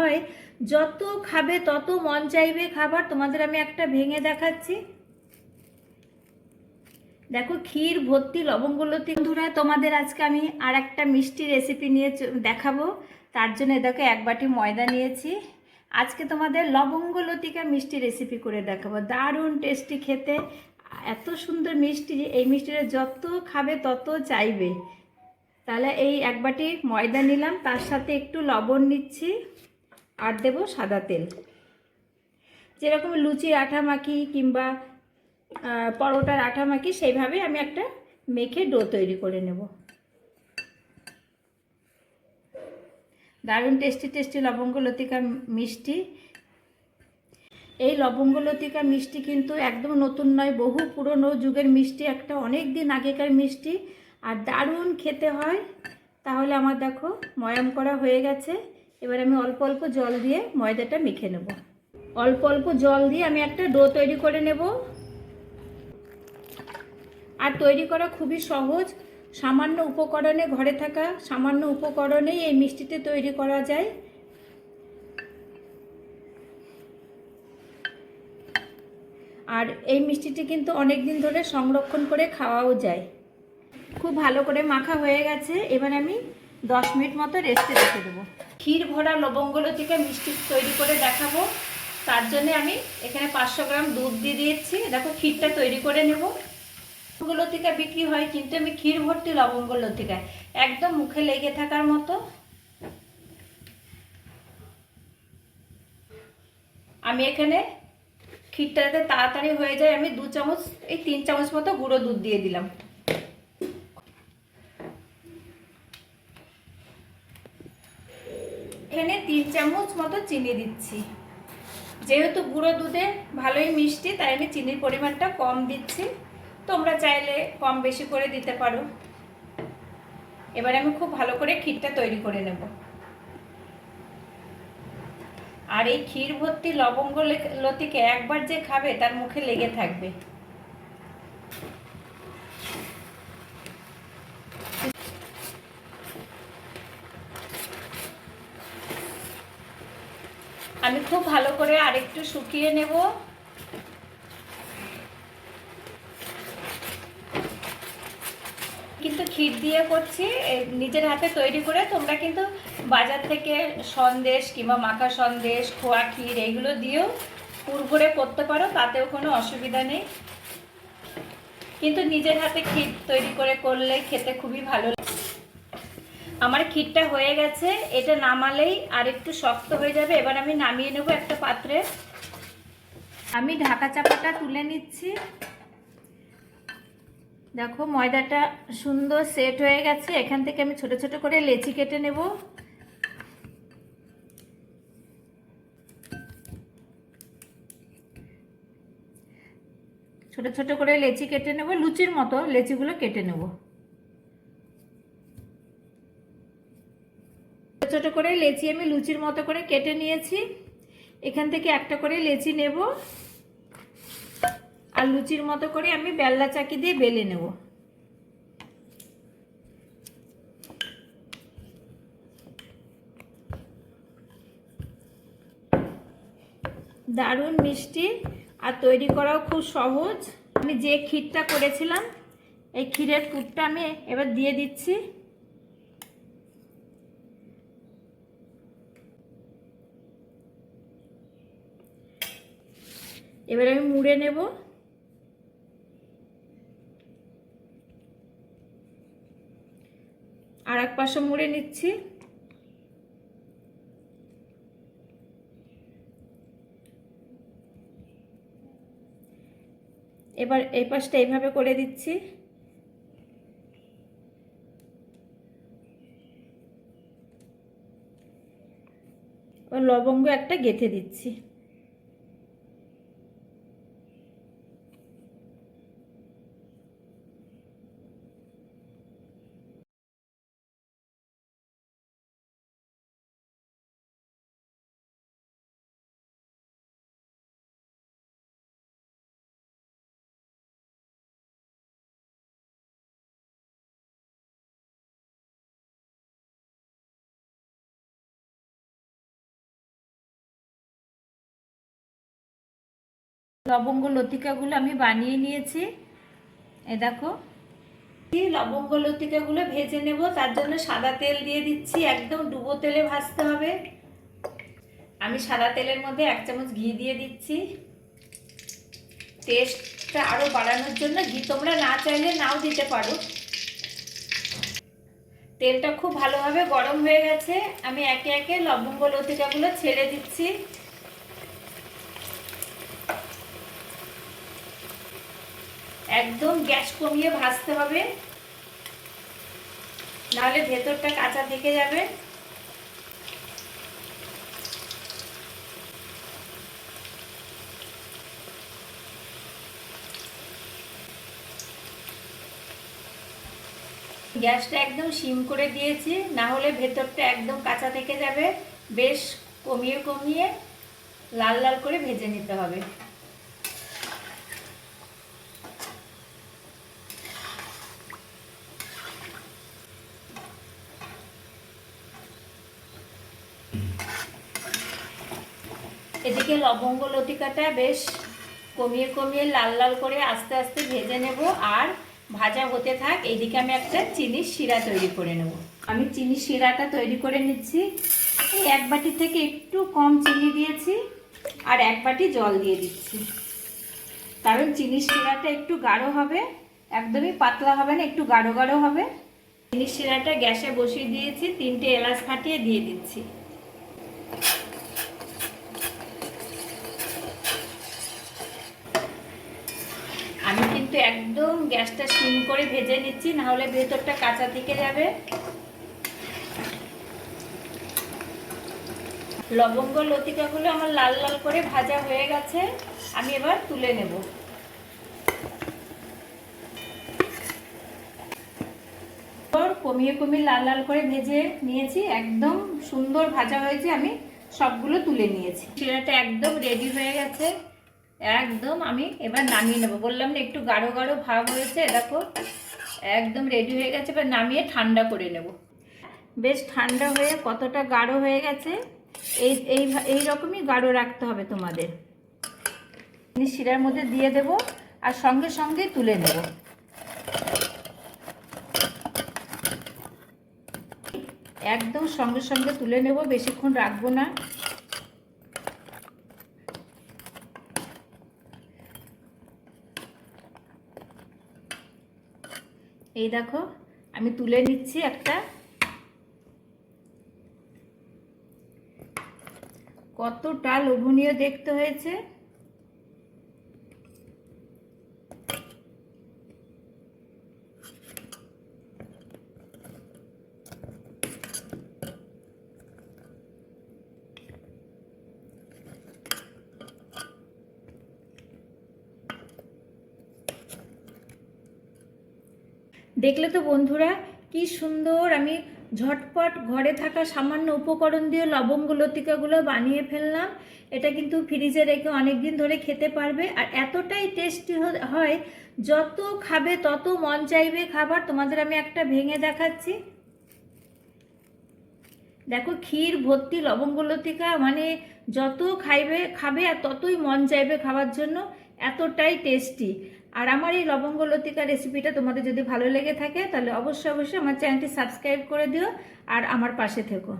হয়, যত খাবে তত মন চাইবে খাবার। তোমাদের আমি একটা ভেঙে দেখাচ্ছি। দেখো ক্ষীর, ভর্তি লবঙ্গলতি বন্ধুরা, তোমাদের আজকে আমি আর একটা মিষ্টি রেসিপি নিয়ে দেখাবো। তার জন্য দেখো এক বাটি ময়দা নিয়েছি। আজকে তোমাদের লবঙ্গ লতিকা মিষ্টি রেসিপি করে দেখাবো। দারুণ টেস্টি খেতে। এত সুন্দর মিষ্টি, এই মিষ্টিটা যত খাবে তত চাইবে। তাহলে এই এক বাটি ময়দা নিলাম। তার সাথে একটু লবণ নিচ্ছি। আর দেব সাদা তেল। যেরকম লুচির আঠা মাখি কিংবা পরোটার আঠা মাখি, সেইভাবে আমি একটা মেখে ডো তৈরি করে নেব। দারুণ টেস্টি টেস্টি লবঙ্গ, লতিকা মিষ্টি। এই লবঙ্গ, লতিকা মিষ্টি কিন্তু একদম নতুন নয়, বহু পুরনো যুগের মিষ্টি, একটা অনেক দিন আগেকার মিষ্টি। আর দারুণ খেতে হয়। তাহলে আমার দেখো, ময়াম করা হয়ে গেছে। এবার আমি অল্প অল্প জল দিয়ে ময়দাটা মেখে নেব। অল্প অল্প জল দিয়ে আমি একটা ডো তৈরি করে নেব। আর তৈরি করা খুবই সহজ। সামান্য উপকরণে ঘরে থাকা সামান্য উপকরণেই এই মিষ্টিতে তৈরি করা যায়। আর এই মিষ্টিটি কিন্তু অনেক দিন ধরে সংরক্ষণ করে খাওয়াও যায়। খুব ভালো করে মাখা হয়ে গেছে। এবার আমি দশ মিনিট মতো রেস্টে রেখে দেবো। ক্ষীর ভরা লবঙ্গগুলো থেকে মিষ্টি তৈরি করে দেখাবো। তার জন্য আমি এখানে পাঁচশো গ্রাম দুধ দিয়ে দিয়েছি। দেখো, ক্ষীরটা তৈরি করে নেব। থেকে বিক্রি হয় কিন্তু আমি ক্ষীর ভর্তি থেকে। একদম মুখে লেগে থাকার মতো। আমি এখানে ক্ষীরটা যাতে তাড়াতাড়ি হয়ে যায়, আমি দু চামচ, এই তিন চামচ মতো গুঁড়ো দুধ দিয়ে দিলাম। এখানে তিন চামচ মতো চিনি দিচ্ছি। যেহেতু গুঁড়ো দুধে ভালোই মিষ্টি, তাই আমি চিনির পরিমাণটা কম দিচ্ছি। তোমরা চাইলে কম বেশি করে দিতে পারো। এবার আমি খুব ভালো করে ক্ষীরটা তৈরি করে নেব। আর এই ক্ষীর ভর্তি লবঙ্গ লতিকে একবার যে খাবে, তার মুখে লেগে থাকবে আমি খুব ভালো করে আরেকটু শুকিয়ে নেব। কিন্তু ক্ষীর দিয়ে করছি নিজের হাতে তৈরি করে তোমরা কিন্তু বাজার থেকে সন্দেশ কিংবা মাখা সন্দেশ, খোয়া ক্ষীর এইগুলো দিয়েও পুর ভরে করতে পারো, তাতেও কোনো অসুবিধা নেই। কিন্তু নিজের হাতে ক্ষীর তৈরি করে করলে খেতে খুবই ভালো আমার ক্ষীরটা হয়ে গেছে, এটা নামালেই আর একটু শক্ত হয়ে যাবে। এবার আমি নামিয়ে নেব একটা পাত্রে। আমি ঢাকা চাপাটা তুলে নিচ্ছি। দেখো, ময়দাটা সুন্দর সেট হয়ে গেছে। এখান থেকে আমি ছোট ছোট করে লেচি কেটে নেব। ছোট ছোট করে লেচি কেটে নেব। লুচির মতো লেচিগুলো কেটে নেব। ছোট করে লেচি আমি লুচির মতো করে কেটে নিয়েছি। এখান থেকে একটা করে লেচি নেব। আর লুচির মতো করে আমি বেল্লা চাকি দিয়ে বেলে নেব। দারুণ মিষ্টি আর তৈরি করাও খুব সহজ। আমি যে ক্ষীরটা করেছিলাম, এই ক্ষীরের পুরটা আমি এবার দিয়ে দিচ্ছি। এবার আমি মুড়ে নেব। আর এক পাশে মুড়ে নিচ্ছি। এবার এই পাশটা এইভাবে করে দিচ্ছি। লবঙ্গ একটা গেঁথে দিচ্ছি। লবঙ্গ লতিকাগুলো আমি বানিয়ে নিয়েছি। এ দেখো। লবঙ্গ লতিকাগুলো ভেজে নেব, তার জন্য সাদা তেল দিয়ে দিচ্ছি, একদম ডুবো তেলে ভাজতে হবে। আমি সাদা তেলের মধ্যে এক চামচ ঘি দিয়ে দিচ্ছি। টেস্টটা আরও বাড়ানোর জন্য ঘি তোমরা না চাইলে নাও দিতে পারো। তেলটা খুব ভালোভাবে গরম হয়ে গেছে। আমি একে একে লবঙ্গ লতিকাগুলো ছেড়ে দিচ্ছি। একদম গ্যাস কমিয়ে ভাজতে হবে। নাহলে ভেতরটা কাঁচা থেকে যাবে। গ্যাসটা একদম সিম করে দিয়েছি না হলে ভেতরটা একদম কাঁচা থেকে যাবে। বেশ কমিয়ে কমিয়ে লাল লাল করে ভেজে নিতে হবে। এদিকে লবঙ্গ লতিকাটা বেশ কমিয়ে কমিয়ে লাল লাল করে আস্তে আস্তে ভেজে নেব আর ভাজা হতে থাক এইদিকে আমি একটা চিনির শিরা তৈরি করে নেব। আমি চিনি শিরাটা তৈরি করে নিচ্ছি। এই এক বাটি থেকে একটু কম চিনি দিয়েছি আর এক বাটি জল দিয়ে দিচ্ছি। কারণ চিনি শিরাটা একটু গাঢ় হবে, একদমই পাতলা হবে না, একটু গাঢ় গাঢ় হবে। চিনি শিরাটা গ্যাসে বসিয়ে দিয়েছি, তিনটে এলাচ ফাটিয়ে দিয়ে দিচ্ছি আমি কিন্তু একদম গ্যাসটা সিম করে ভেজে নিচ্ছি না হলে ভেতরটা কাঁচা থেকে যাবে। লবঙ্গ লতিকাগুলো আমার লাল লাল করে ভাজা হয়ে গেছে, আমি এবার তুলে নেব। কমিয়ে কমিয়ে লাল লাল করে ভেজে নিয়েছি, একদম সুন্দর ভাজা হয়েছে, আমি সবগুলো তুলে নিয়েছি। চিরাটা একদম রেডি হয়ে গেছে। একদম আমি এবার নামিয়ে নেব। বললাম না, একটু গাঢ় গাঢ় ভাব হয়েছে, দেখো, একদম রেডি হয়ে গেছে, এবার নামিয়ে ঠান্ডা করে নেব। বেশ ঠান্ডা হয়ে কতটা গাঢ় হয়ে গেছে, এই এই এই রকমই গাঢ় রাখতে হবে তোমাদের। শিরার মধ্যে দিয়ে দেব, আর সঙ্গে সঙ্গে তুলে নেব। একদম সঙ্গে সঙ্গে তুলে নেব, বেশিক্ষণ রাখব না। এই দেখো আমি তুলে নিচ্ছি একটা। কতটা লোভনীয় দেখতে হয়েছে। দেখলে তো বন্ধুরা কি সুন্দর, আমি ঝটপট ঘরে থাকা সামান্য উপকরণ দিয়ে লবঙ্গ লতিকাগুলো বানিয়ে ফেললাম। এটা কিন্তু ফ্রিজে রেখে অনেক দিন ধরে খেতে পারবে আর এতটাই টেস্টি হয়, যত খাবে তত মন চাইবে খাবার। তোমাদের আমি একটা ভেঙে দেখাচ্ছি। দেখো ক্ষীর, ভর্তি, লবঙ্গ লতিকা মানে যত খাইবে, খাবে আর ততই মন চাইবে খাওয়ার জন্য। এতটাই টেস্টি। আর আমার এই লবঙ্গ লতিকা রেসিপিটা তোমাদের যদি ভালো লেগে থাকে, তাহলে অবশ্যই অবশ্যই আমার চ্যানেলটি সাবস্ক্রাইব করে দিও আর আমার পাশে থেকো।